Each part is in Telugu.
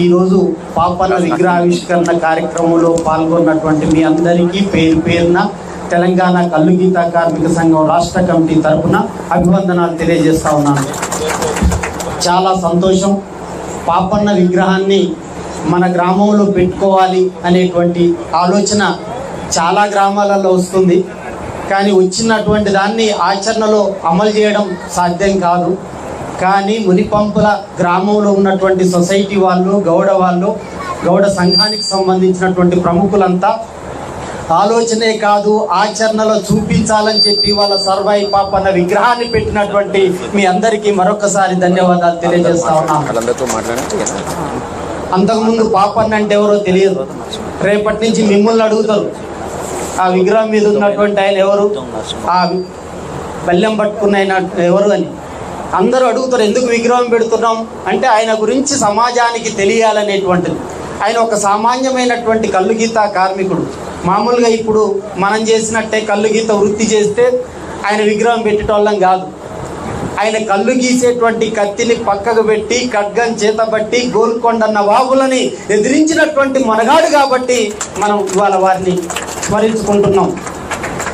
ఈరోజు పాపన్న విగ్రహావిష్కరణ కార్యక్రమంలో పాల్గొన్నటువంటి మీ అందరికీ పేరు పేరున తెలంగాణ కల్లు గీత కార్మిక సంఘం రాష్ట్ర కమిటీ తరఫున అభివందనాలు తెలియజేస్తా ఉన్నాను. చాలా సంతోషం. పాపన్న విగ్రహాన్ని మన గ్రామంలో పెట్టుకోవాలి అనేటువంటి ఆలోచన చాలా గ్రామాలలో వస్తుంది. కానీ వచ్చినటువంటి దాన్ని ఆచరణలో అమలు చేయడం సాధ్యం కాదు. కానీ మునిపంపుల గ్రామంలో ఉన్నటువంటి సొసైటీ వాళ్ళు గౌడ వాళ్ళు గౌడ సంఘానికి సంబంధించినటువంటి ప్రముఖులంతా ఆలోచనే కాదు ఆచరణలో చూపించాలని చెప్పి వాళ్ళ సర్వాయి పాపన్న విగ్రహాన్ని పెట్టినటువంటి మీ అందరికీ మరొకసారి ధన్యవాదాలు తెలియజేస్తా ఉన్నాను అంతకుముందు పాపన్న అంటే ఎవరో తెలియదు. రేపటి నుంచి మిమ్మల్ని అడుగుతారు. ఆ విగ్రహం మీద ఉన్నటువంటి ఆయన ఎవరు? ఆ బల్యం పట్టుకున్న ఆయన ఎవరు అని? అందరూ అడుగుతారు ఎందుకు విగ్రహం పెడుతున్నాం? అంటే ఆయన గురించి సమాజానికి తెలియాలనేటువంటిది. ఆయన ఒక సామాన్యమైనటువంటి కళ్ళు గీత కార్మికుడు. మామూలుగా ఇప్పుడు మనం చేసినట్టే కళ్ళు గీత వృత్తి చేస్తే ఆయన విగ్రహం పెట్టేటోళ్ళం కాదు. ఆయన కళ్ళు గీసేటువంటి కత్తిని పక్కకు పెట్టి ఖడ్గం చేతబట్టి గోల్కొండన్న వాగులని ఎదిరించినటువంటి మనగాడు కాబట్టి మనం ఇవాళ వారిని స్మరించుకుంటున్నాం.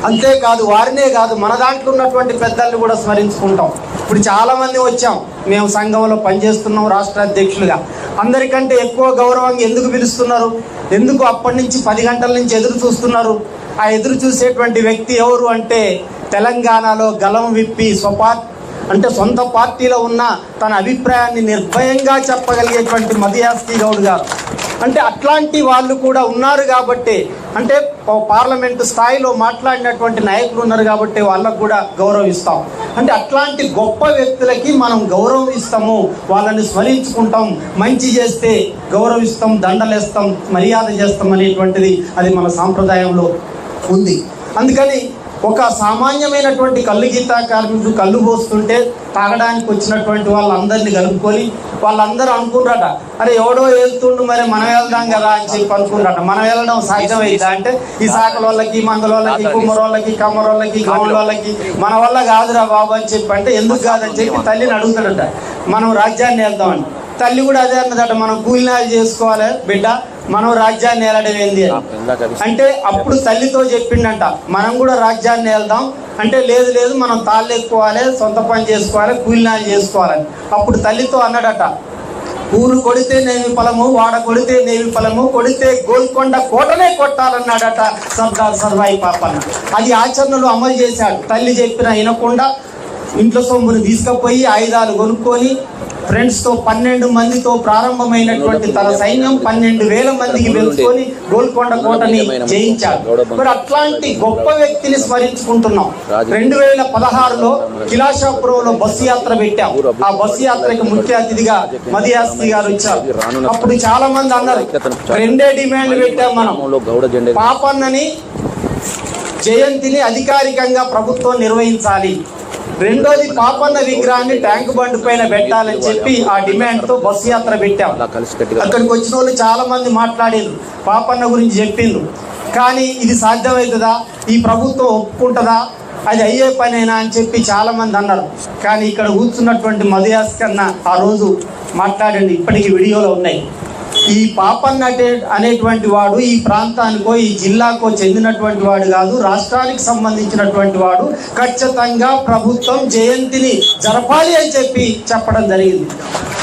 అంతేకాదు వారినే కాదు మన దాంట్లో ఉన్నటువంటి పెద్దల్ని కూడా స్మరించుకుంటాం. ఇప్పుడు చాలా మంది వచ్చాం. మేము సంఘంలో పనిచేస్తున్నాం రాష్ట్ర అధ్యక్షులుగా. అందరికంటే ఎక్కువ గౌరవంగా ఎందుకు పిలుస్తున్నారు? ఎందుకు అప్పటి నుంచి పది గంటల నుంచి ఎదురు చూస్తున్నారు? ఆ ఎదురు చూసేటువంటి వ్యక్తి ఎవరు అంటే తెలంగాణలో గలం విప్పి స్వపార్ అంటే సొంత పార్టీలో ఉన్న తన అభిప్రాయాన్ని నిర్భయంగా చెప్పగలిగేటువంటి మదియాస్కి గౌడ్ గారు. అంటే అట్లాంటి వాళ్ళు కూడా ఉన్నారు కాబట్టి అంటే పార్లమెంటు స్థాయిలో మాట్లాడినటువంటి నాయకులు ఉన్నారు కాబట్టి వాళ్ళకు కూడా గౌరవిస్తాం అంటే అట్లాంటి గొప్ప వ్యక్తులకి మనం గౌరవం ఇస్తాము వాళ్ళని స్మరించుకుంటాం. మంచి చేస్తే గౌరవిస్తాం దండలేస్తాం మర్యాద చేస్తాం అనేటువంటిది అది మన సాంప్రదాయంలో ఉంది. అందుకని ఒక సామాన్యమైనటువంటి కళ్ళు గీత కార్మికుడు కళ్ళు పోస్తుంటే తాగడానికి వచ్చినటువంటి వాళ్ళందరినీ కలుపుకొని వాళ్ళందరూ అనుకున్నారట అరే ఎవడో వెళ్తుండు మరి మనం వెళ్దాం కదా అని చెప్పి అనుకున్నారట మనం వెళ్ళడం సాధ్యమైందా అంటే ఈ శాఖల వాళ్ళకి మంగళ వాళ్ళకి కుమ్మర వాళ్ళకి కమ్మర వాళ్ళకి వాళ్ళకి మన వల్ల కాదురా బాబు అని చెప్పి అంటే ఎందుకు కాదని చెప్పి తల్లిని అడుగుతాడట. మనం రాజ్యాన్ని వెళ్దామని తల్లి కూడా అదే అన్నదట మనం కూలినాలు చేసుకోవాలి బిడ్డ మనం రాజ్యాన్ని ఏలడం ఏంది అంటే అప్పుడు తల్లితో చెప్పిండంట మనం కూడా రాజ్యాన్ని వెళ్దాం అంటే లేదు లేదు మనం తాళ్ళు ఎక్కువాలి సొంత పని చేసుకోవాలి కూలినాలు చేసుకోవాలని. అప్పుడు తల్లితో అన్నాడట ఊరు కొడితే నేమి ఫలము వాడ కొడితే నేమి ఫలము కొడితే గోల్కొండ కోటనే కొట్టాలన్నాడట సర్దార్ సర్వాయి పాపన్న. అది ఆచరణలో అమలు చేశాడు. తల్లి చెప్పిన వినకుండా ఇంట్లో సొమ్ముని తీసుకుపోయి ఆయుధాలు కొనుక్కొని ఫ్రెండ్స్తో పన్నెండు మందితో ప్రారంభమైనటువంటి తన సైన్యం పన్నెండు వేల మందికి వెళ్తుకొని గోల్కొండ కోటని జయించారు. మరి అట్లాంటి గొప్ప వ్యక్తిని స్మరించుకుంటున్నాం. రెండు వేల పదహారులో కిలాషాపురంలో బస్సు యాత్ర పెట్టాం. ఆ బస్సు యాత్రకి ముఖ్య అతిథిగా మదియాస్తి గారు వచ్చారు. అప్పుడు చాలా మంది అన్నారు రెండే డిమాండ్లు పెట్టాం మనం. పాపన్నని జయంతిని అధికారికంగా ప్రభుత్వం నిర్వహించాలి. రెండోది పాపన్న విగ్రహాన్ని ట్యాంక్ బండ్ పైన పెట్టాలని చెప్పి ఆ డిమాండ్తో బస్సు యాత్ర పెట్టాం. అక్కడికి వచ్చిన వాళ్ళు చాలా మంది మాట్లాడారు పాపన్న గురించి చెప్పిండ్రు. కానీ ఇది సాధ్యమవుతుందా? ఈ ప్రభుత్వం ఒప్పుకుంటుందా? అది అయ్యే పనేనా అని చెప్పి చాలా మంది అన్నారు. కానీ ఇక్కడ కూర్చున్నటువంటి మధుయాస్ కన్నా ఆ రోజు మాట్లాడండి ఇప్పటికీ వీడియోలో ఉన్నాయి. ఈ పాపన్న అనేటువంటి వాడు ఈ ప్రాంతానికో ఈ జిల్లాకో చెందినటువంటి వాడు కాదు. రాష్ట్రానికి సంబంధించినటువంటి వాడు. ఖచ్చితంగా ప్రభుత్వం జయంతిని జరపాలి అని చెప్పి చెప్పడం జరిగింది.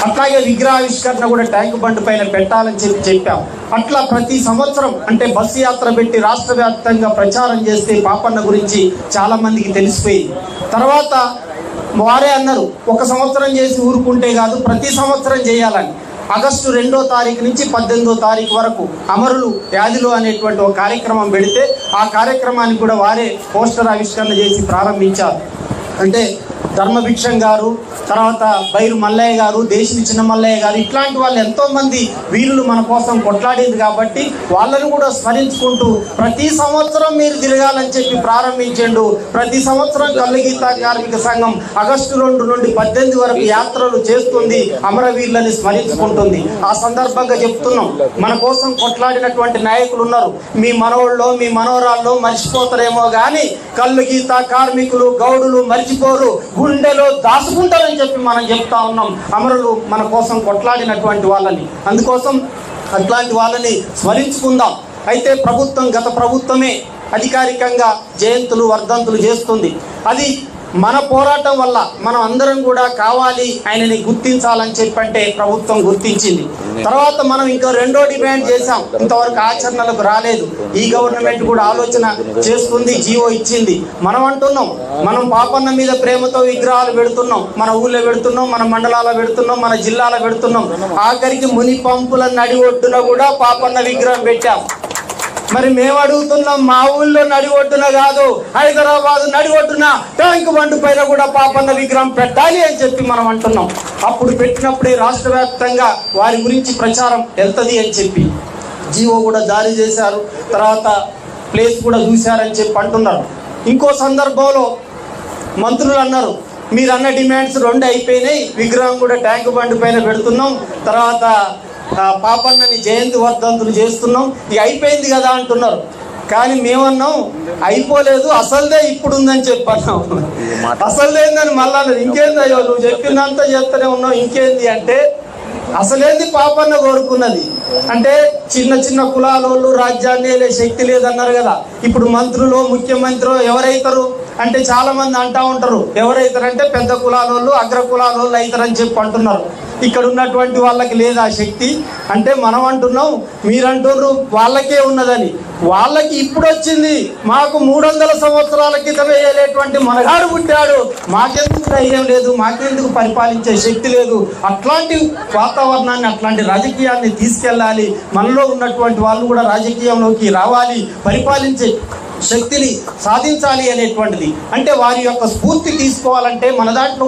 అట్లాగే విగ్రహావిష్కరణ కూడా ట్యాంక్ బండ్ పైన పెట్టాలని చెప్పి చెప్పాం. అట్లా ప్రతి సంవత్సరం అంటే బస్సు యాత్ర పెట్టి రాష్ట్ర వ్యాప్తంగా ప్రచారం చేస్తే పాపన్న గురించి చాలా మందికి తెలిసిపోయింది. తర్వాత వారే అన్నారు ఒక సంవత్సరం చేసి ఊరుకుంటే కాదు ప్రతి సంవత్సరం చేయాలని. ఆగస్టు రెండో తారీఖు నుంచి పద్దెనిమిదో తారీఖు వరకు అమరులు వ్యాధులు అనేటువంటి ఒక కార్యక్రమం పెడితే ఆ కార్యక్రమానికి కూడా వారే పోస్టర్ ఆవిష్కరణ చేసి ప్రారంభించారు. అంటే ధర్మభిక్షం గారు తర్వాత బైరు మల్లయ్య గారు దేశిని చిన్న మల్లయ్య గారు ఇట్లాంటి వాళ్ళు ఎంతో మంది వీరులు మన కోసం కొట్లాడింది కాబట్టి వాళ్ళని కూడా స్మరించుకుంటూ ప్రతి సంవత్సరం మీరు తిరగాలని చెప్పి ప్రారంభించండు. ప్రతి సంవత్సరం కల్లుగీత కార్మిక సంఘం ఆగస్టు రెండు నుండి పద్దెనిమిది వరకు యాత్రలు చేస్తుంది అమరవీరులని స్మరించుకుంటుంది. ఆ సందర్భంగా చెప్తున్నాం మన కోసం కొట్లాడినటువంటి నాయకులు ఉన్నారు. మీ మనోళ్ళలో మీ మనోరాల్లో మర్చిపోతారేమో కానీ కళ్ళు గీత కార్మికులు గౌడులు మర్చిపోరు. గుండెలో దాచుకుంటారని చెప్పి మనం చెప్తా ఉన్నాం. అమరులు మన కోసం కొట్లాడినటువంటి వాళ్ళని. అందుకోసం అట్లాంటి వాళ్ళని స్మరించుకుందాం. అయితే ప్రభుత్వం గత ప్రభుత్వమే అధికారికంగా జయంతులు వర్ధంతులు చేస్తుంది. అది మన పోరాటం వల్ల మనం అందరం కూడా కావాలి ఆయనని గుర్తించాలని చెప్పంటే ప్రభుత్వం గుర్తించింది. తర్వాత మనం ఇంకా రెండో డిమాండ్ చేశాం. ఇంతవరకు ఆచరణలకు రాలేదు. ఈ గవర్నమెంట్ కూడా ఆలోచన చేస్తుంది జీవో ఇచ్చింది. మనం అంటున్నాం మనం పాపన్న మీద ప్రేమతో విగ్రహాలు పెడుతున్నాం మన ఊళ్ళో పెడుతున్నాం మన మండలాల పెడుతున్నాం మన జిల్లాలో పెడుతున్నాం. ఆఖరికి ముని పంపుల నడి ఒడ్డున కూడా పాపన్న విగ్రహం పెట్టాం. మరి మేము అడుగుతున్నాం మా ఊళ్ళో నడిగొడ్డున కాదు హైదరాబాద్ నడిగొడ్డున ట్యాంక్ బండ్ పైన కూడా పాపన్న విగ్రహం పెట్టాలి అని చెప్పి మనం అంటున్నాం. అప్పుడు పెట్టినప్పుడే రాష్ట్ర వ్యాప్తంగా వారి గురించి ప్రచారం వెళ్తుంది అని చెప్పి జీవో కూడా జారీ చేశారు. తర్వాత ప్లేస్ కూడా చూశారని చెప్పి అంటున్నారు. ఇంకో సందర్భంలో మంత్రులు అన్నారు మీరు అన్న డిమాండ్స్ రెండు అయిపోయినాయి విగ్రహం కూడా ట్యాంక్ బండి పైన పెడుతున్నాం తర్వాత పాపన్నని జయంతి వర్ధంతులు చేస్తున్నాం. ఇక అయిపోయింది కదా అంటున్నారు. కానీ మేమన్నాం అయిపోలేదు అసలుదే ఇప్పుడు ఉందని చెప్పన్నాం అసలుదేందని మళ్ళా ఇంకేంది అయ్యో నువ్వు చెప్పిందంతా చేస్తూనే ఉన్నావు. ఇంకేంది అంటే అసలేంది పాపన్న కోరుకున్నది? అంటే చిన్న చిన్న కులాలోళ్ళు రాజ్యాన్ని శక్తి లేదన్నారు కదా. ఇప్పుడు మంత్రులు ముఖ్యమంత్రులు ఎవరైతారు? అంటే చాలా మంది అంటా ఉంటారు. ఎవరైతారంటే పెద్ద కులాలోళ్ళు అగ్ర కులాలోళ్ళు అవుతారని చెప్పి అంటున్నారు. ఇక్కడ ఉన్నటువంటి వాళ్ళకి లేదు ఆ శక్తి. అంటే మనం అంటున్నాం మీరంటున్నారు వాళ్ళకే ఉన్నదని. వాళ్ళకి ఇప్పుడు వచ్చింది మాకు మూడు వందల సంవత్సరాల క్రితమే వేయలేటువంటి మనగాడు పుట్టాడు. మాకెందుకు ధైర్యం లేదు మాకెందుకు పరిపాలించే శక్తి లేదు. అట్లాంటి వాతావరణాన్ని అట్లాంటి రాజకీయాన్ని తీసుకెళ్ళాలి. మనలో ఉన్నటువంటి వాళ్ళు కూడా రాజకీయంలోకి రావాలి పరిపాలించే శక్తిని సాధించాలి అనేటువంటిది. అంటే వారి యొక్క స్ఫూర్తి తీసుకోవాలంటే మన దాంట్లో